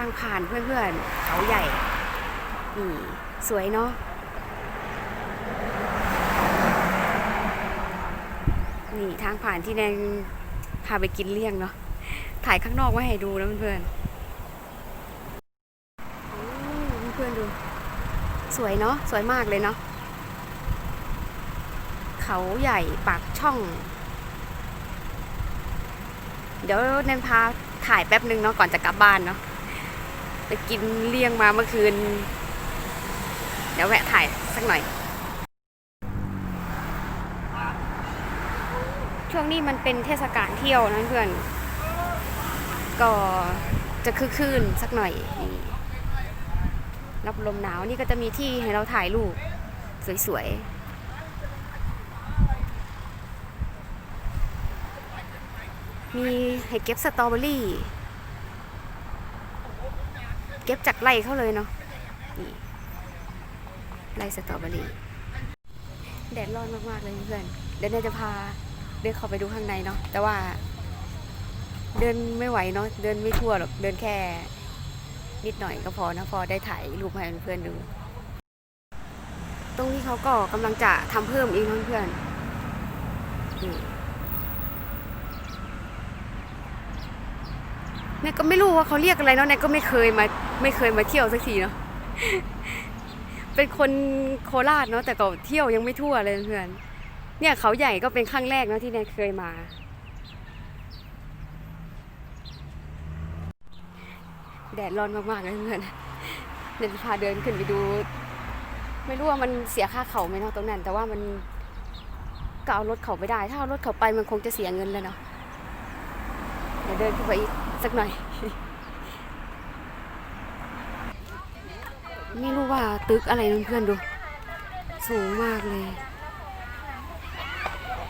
างผ่านเพื่อนๆเขาใหญ่นี่สวยเนาะนี่ทางผ่านที่แนงพาไปกินเลี่ยงเนาะถ่ายข้างนอกไว้ให้ดูนะเพื่อนๆโอ้เพื่อนๆดู สวยเนาะสวยมากเลยเนาะเขาใหญ่ปากช่อง เดี๋ยวแนนพาถ่ายแป๊บนึงเนาะก่อนจะกลับบ้านเนาะ ไปกินเลี่ยงมาเมื่อคืน เดี๋ยวแวะถ่ายสักหน่อย ช่วงนี้มันเป็นเทศกาลเที่ยวนะเพื่อน ก็จะคึกคืนสักหน่อยรับลมหนาวนี่ก็จะมีที่ให้เราถ่ายรูปสวยๆ มีให้เก็บสตรอเบอรี่ เก็บจากไร่เขาเลยเนาะนี่ไร่สตรอเบอรี่แดดร้อนมากๆเลยเพื่อนเดี๋ยวเนยจะพาเดินเข้าไปดูข้างในเนาะแต่ว่า เดินไม่ไหวเนาะเดินไม่ทั่วหรอกเดินแค่นิดหน่อยก็พอนะพอได้ถ่ายรูปให้เพื่อนดู ตรงนี้เขาก็กำลังจะทำเพิ่มอีกเพื่อนนี่ เนี่ยก็ไม่รู้ว่าเขาเรียกอะไรเนาะเนี่ยก็ไม่เคยมาไม่เคยมาเที่ยวสักทีเนาะเป็นคนโคราชเนาะแต่ก็เที่ยวยังไม่ทั่วเลยเพื่อนเนี่ยเขาใหญ่ก็เป็นครั้งแรกเนาะที่แนนเคยมา แดดร้อนมากๆเลยเพื่อนเดี๋ยวจะพาเดินขึ้นไปดู ไม่รู้ว่ามันเสียค่าเขาไหมเนาะตรงนั้น แต่ว่ามันก็เอารถเขาไปได้ ถ้าเอารถเขาไปมันคงจะเสียเงินเลยเนาะเดี๋ยวเดินขึ้นไปอีก สักหน่อย ไม่รู้ว่าตึกอะไรเพื่อนๆดู สูงมากเลย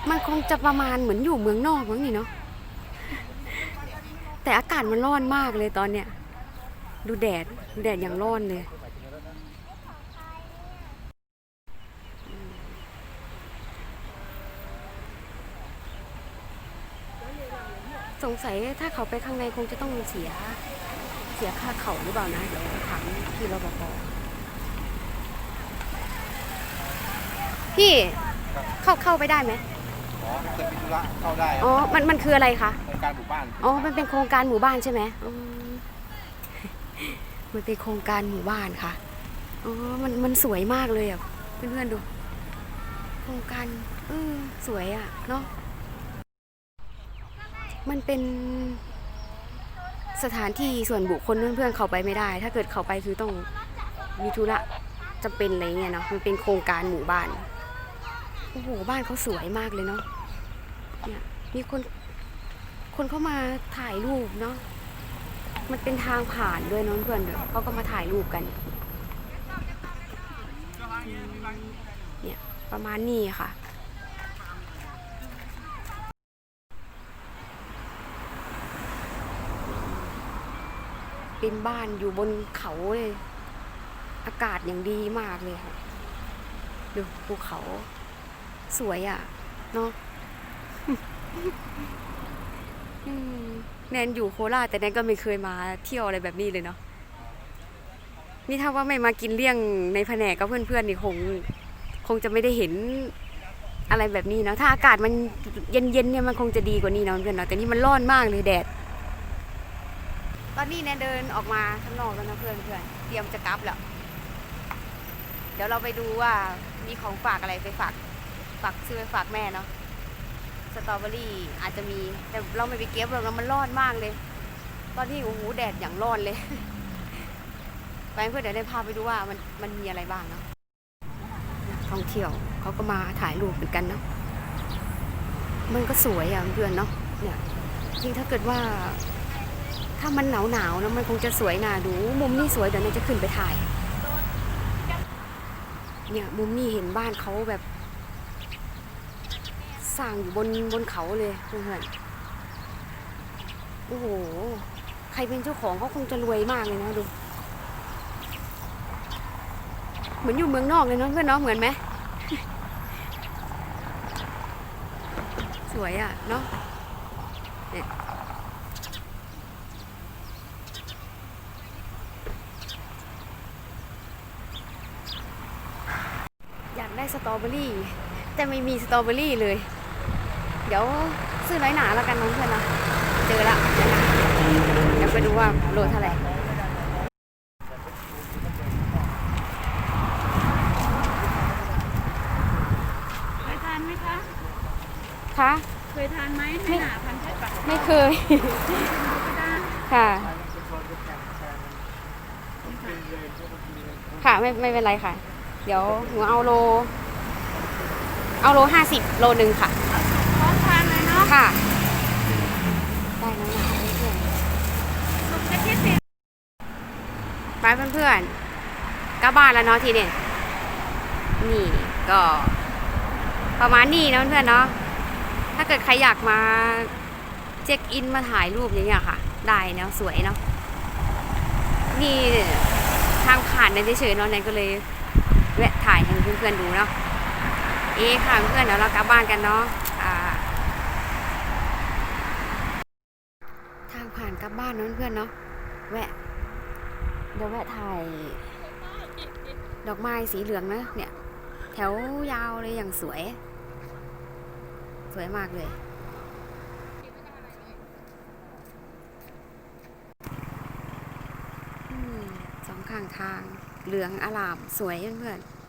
มันคงจะประมาณเหมือนอยู่เมืองนอกมั้งนี่เนาะแต่อากาศมันร้อนมากเลยตอนเนี้ย ดูแดด ดูแดดอย่างร้อนเลย สงสัยถ้าเขาไปข้างในคงจะต้องเสีย เสียค่าเขาหรือเปล่านะเดี๋ยวถามพี่รปภพี่เข้าเข้าไปได้ไหมอ๋อจะมีธุระเข้าได้คอ๋รับอมันมันคืออะไรคะโครงการหมู่บ้านอ๋อมันเป็นโครงการหมู่บ้านใช่ไหมอืมมันเป็นโครงการหมู่บ้านค่ะอ๋อมันมันสวยมากเลยอะเพื่อนๆดู โครงการเออสวยอะเนาะ มันเป็นสถานที่ส่วนบุคคลเพื่อนๆเขาไปไม่ได้ ถ้าเกิดเขาไปคือต้องมีธุระจำเป็นอะไรเงี้ยเนาะมันเป็นโครงการหมู่บ้านโอ้โหบ้านเขาสวยมากเลยเนาะเนี่ยมีคนคนเข้ามาถ่ายรูปเนาะมันเป็นทางผ่านด้วยน้องเพื่อนเขาก็มาถ่ายรูปกันเนี่ยประมาณนี้ค่ะ เป็นบ้านอยู่บนเขาเลย อากาศอย่างดีมากเลยค่ะ ดูภูเขา สวยอะ เนาะแนนอยู่โคราชแต่แนนก็ไม่เคยมาเที่ยวอะไรแบบนี้เลยเนาะนี่ถ้าว่าไม่มากินเลี่ยงในแผนกกับเพื่อนๆนี่คง คงจะไม่ได้เห็นอะไรแบบนี้เนาะถ้าอากาศมันเย็นๆเนี่ยมันคงจะดีกว่านี้เนาะเพื่อนเนาะแต่นี่มันร้อนมากเลยแดด อนนี้แนนเดินออกมาข้างนอกแล้วนะเพื่อนเพื่อนเตรียมจะกลับแล้ว เดี๋ยวเราไปดูว่ามีของฝากอะไรไปฝากฝากซื้อไปฝากแม่เนาะสตรอเบอรี่อาจจะมีแต่เราไม่ไปเก็บหรอกนะมันร้อนมากเลย ตอนนี้โอ้โหแดดอย่างร้อนเลย ไปเพื่อนเดี๋ยวได้พาไปดูว่ามันมันมีอะไรบ้างเนาะท่องเที่ยวเขาก็มาถ่ายรูปเหมือนกันเนาะมันก็สวยอะเพื่อนเนาะเนี่ยจริงถ้าเกิดว่า ถ้ามันหนาวหนาวๆนะมันคงจะสวยน่าดู มุมนี้สวยเดี๋ยวเราจะขึ้นไปถ่าย เนี่ยมุมนี้เห็นบ้านเขาแบบสร้างอยู่บนบนเขาเลยเพื่อนโอ้โห ใครเป็นเจ้าของเขาคงจะรวยมากเลยนะดู เหมือนอยู่เมืองนอกเลยเนาะเพื่อนเนาะเหมือนไหมสวยอะเนาะเนี่ย สตรอเบอรี่ แต่ไม่มีสตรอเบอรี่เลย เดี๋ยวซื้อน้อยหนาแล้วกันน้องเพื่อนนะเจอละน้อยหนาเดี๋ยวไปดูว่าโลเท่าไหร่เคยทานไหมคะคะเคยทานไหมไม่หนาพันธุ์เพชรปะไม่เคยก็ได้ค่ะค่ะไม่ไม่เป็นไรค่ะ เดี๋ยวหนูเอาโล เอาโลห้าสิบโลหนึ่งค่ะพร้อมทานเลยเนาะค่ะ ได้น้ำหนาเพื่อนสุกจะคิดสิๆไปเพื่อนๆกลับบ้านแล้วเนาะทีเด็ดนี่ก็ ประมาณนี้นะเพื่อนๆเนาะถ้าเกิดใครอยากมาเช็คอินมาถ่ายรูปอย่างเงี้ยค่ะ ได้เนาะสวยเนาะนี่ทางผ่านในเฉยๆเนาะแนนก็เลย แวะถ่ายให้เพื่อนๆดูเนาะเอะค่ะเพื่อนเดี๋ยวเรากลับบ้านกันเนาะทางผ่านกลับบ้านเนาะเพื่อนเนาะแวะเดี๋ยวแวะถ่าย ดอกไม้สีเหลืองนะเนี่ย แถวยาวเลยอย่างสวย สวยมากเลยสองข้างทาง เหลืองอลามสวยเพื่อนๆ